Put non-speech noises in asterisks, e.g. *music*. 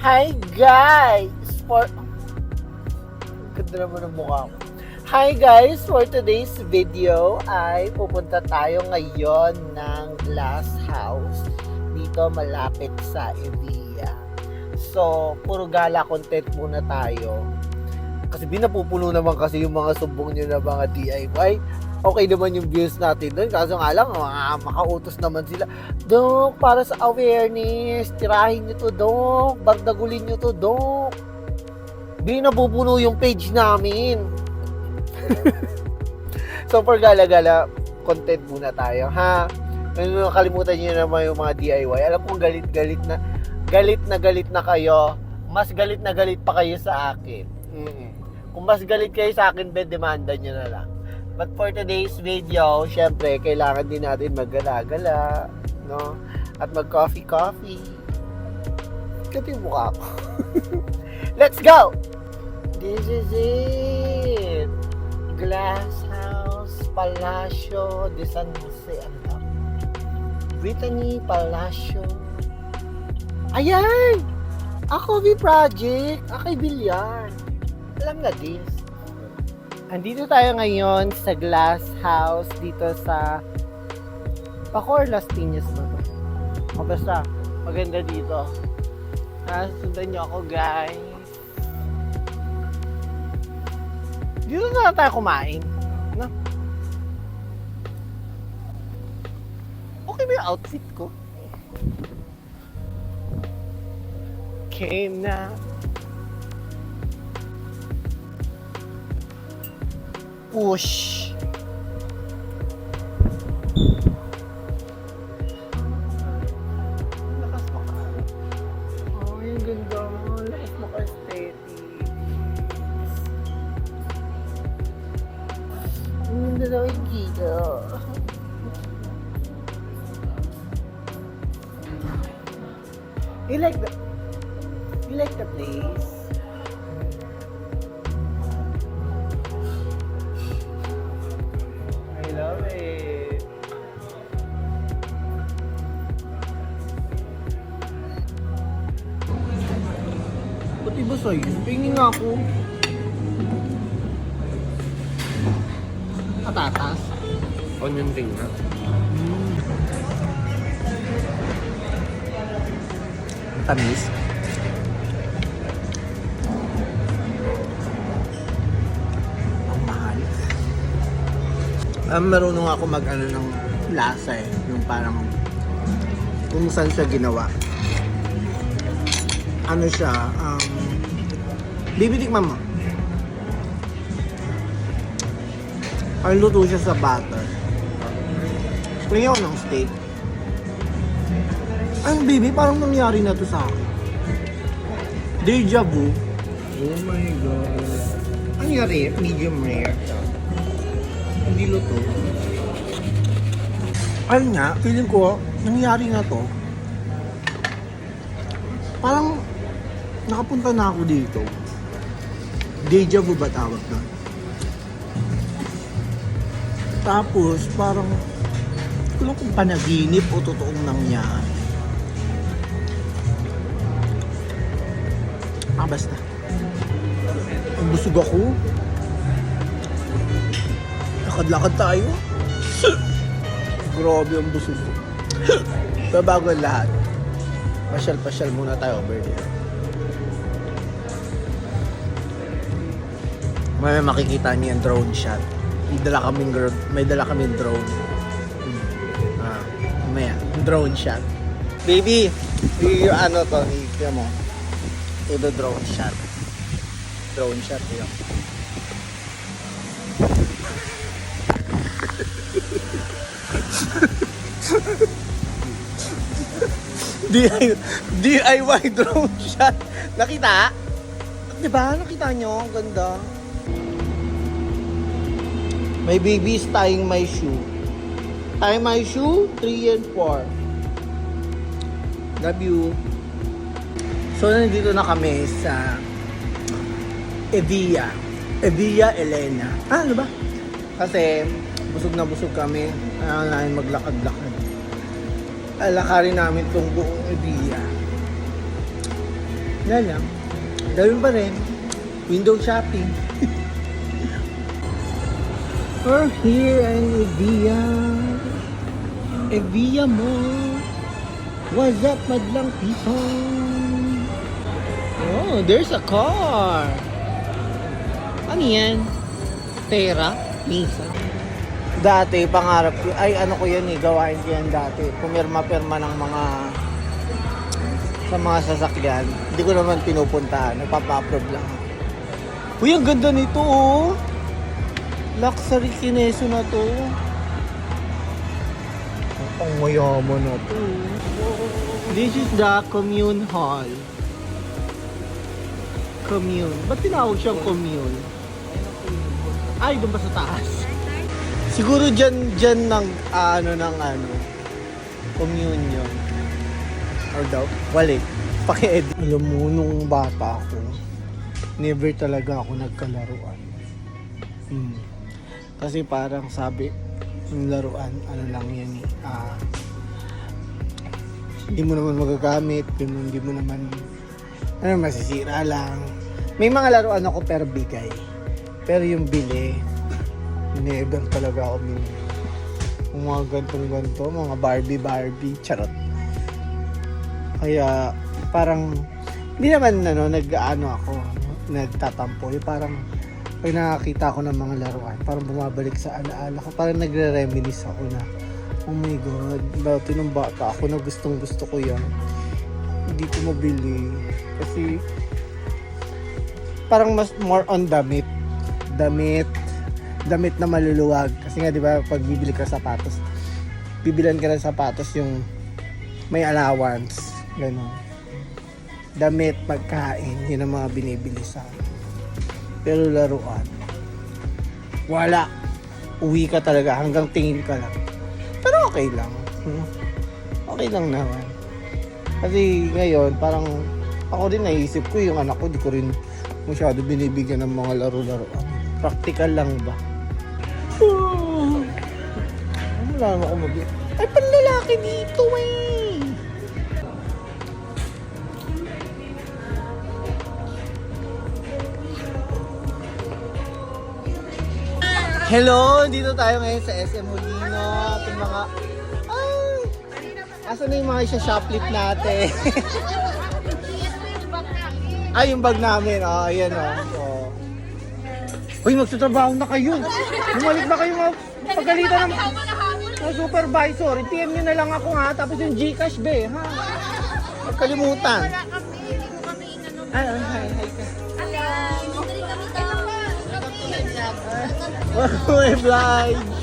Hi guys! For... Ganda naman ang mukha ko. Hi guys! For today's video ay pupunta tayo ngayon ng glass house dito malapit sa Evia. So, puro gala content muna tayo. Kasi binapupuno naman kasi yung mga sumbong nyo na mga DIY. Okay naman yung views natin doon. Kaso nga lang, makautos naman sila. Dok, para sa awareness, tirahin nyo to, Dok. Bardagulin nyo to, Dok. Di nabubuno yung page namin. *laughs* so, for gala-gala, content muna tayo, ha? Kung kalimutan nyo naman yung mga DIY. Alam kong galit-galit na, galit na galit na kayo. Mas galit na galit pa kayo sa akin. Mm. Kung mas galit kayo sa akin, ben, demanda nyo na lang. But for today's video, syempre, kailangan din natin maggala-gala, no? At mag-coffee-coffee. Yung mukha ko. *laughs* Let's go! This is it! Glass House Palacio de San Jose. Ano? Brittany Palacio. Ayan! A coffee project! A kay Villar. Alam na this. Andito tayo ngayon sa glass house dito sa Bacoor Las Piñas ba to? O basta, maganda dito. Ah, sundan nyo ako guys. Dito na tayo kumain. No? Okay ba yung outfit ko? Came na push. Oh, yung. Lakas maka aesthetic. Ang ganda daw yung kita. You like the You like the place? It. Pati ba sa'yo? Pingin nga ako. Patatas? Onion ring na. Tamis? Um, marunong ako mag ano ng lasa eh. Yung parang kung saan siya ginawa. Ano siya, um, bibitikman mo. Ang luto siya sa butter. Ko ng steak. Ay, baby, parang nangyari na to sa akin. Deja vu. Oh my god. Ang nangyari, medium rare. Hindi luto. Ayun nga, feeling ko, nangyari na to. Parang, nakapunta na ako dito. Deja vu ba tawag na? Tapos, parang, hindi ko lang kung panaginip o totoong nangyari. Ah, basta. Busog ako. Lakad-lakad tayo. Grabe ang busog ko. Pero bago ang lahat, pasyal-pasyal muna tayo there. May makikita niyo yung drone shot. May dala kaming, may dala kaming drone. Ah, maya, drone shot. Baby, yung ano to, yung mo. Ito drone shot. Drone shot yun. DIY, DIY drone shot. Nakita? Di ba? Nakita nyo? Ang ganda. My baby's tying my shoe. Tie my shoe, 3 and 4. Love you. So, nandito na kami sa Evia. Evia Elena. Ah, ano ba? Kasi, busog na busog kami. Kailangan namin maglakad-lakad. Alakarin namin tong buong Evia. Yan lang. Gawin pa rin. Window shopping. We're *laughs* here in Evia. Evia mo. What's up, madlang people? Oh, there's a car. Ano yan? Pera? Misa? Dati, pangarap ko, ay ano ko yan eh, gawain ko yan dati. Pumirma-pirma ng mga sa mga sasakyan. Hindi ko naman pinupuntahan. Nagpapa-approve lang. Uy, ang ganda nito oh. Luxury kineso na to. Ang mayaman na to. This is the commune hall. Commune. Ba't tinawag siyang commune? Ay, doon ba sa taas? Siguro dyan, dyan ng, ah, ano, ng ano, commune yun. Or daw, wali. Paki-edit. Alam mo, nung bata ako, never talaga ako nagkalaruan. Hmm. Kasi parang sabi, yung laruan, ano lang yan eh, ah, hindi mo naman magagamit, ganun, hindi mo naman, ano, masisira lang. May mga laruan ako pero bigay. Pero yung bili, never talaga ako bili. Yung mga gantong ganto, mga Barbie Barbie, charot. Kaya parang hindi naman ano, nag-ano ako, nagtatampo. Yung parang pag nakakita ako ng mga laruan, parang bumabalik sa alaala ko. Parang nagre-reminisce ako na, oh my God, dati nung bata ako na gustong gusto ko yan. Hindi ko mabili. Kasi parang mas more on damit. Damit. Damit na maluluwag. Kasi nga, di ba, pag bibili ka sapatos, bibilan ka ng sapatos yung may allowance. Ganun. Damit, pagkain, yun ang mga binibili sa. Pero laruan, wala. Uwi ka talaga hanggang tingin ka lang. Pero okay lang. Hmm. Okay lang naman. Kasi ngayon, parang ako din naisip ko yung anak ko, di ko rin masyado binibigyan ng mga laro-laruan. Practical lang ba? Wala na ako mabi. Ay, panlalaki dito eh! Hello! Dito tayo ngayon sa SM Molino. Itong mga... Ay! Asa na yung mga isa-shoplift natin? *laughs* Ay, yung bag namin. Oh, ayan oh. oh. Uy, magsatrabaho na kayo. Bumalik na kayo mga pagalitan ng, ng supervisor. I-PM nyo na lang ako ha. Tapos yung Gcash be, ha? Huwag kalimutan. Ay, ay, hi, hi ka. May vlog.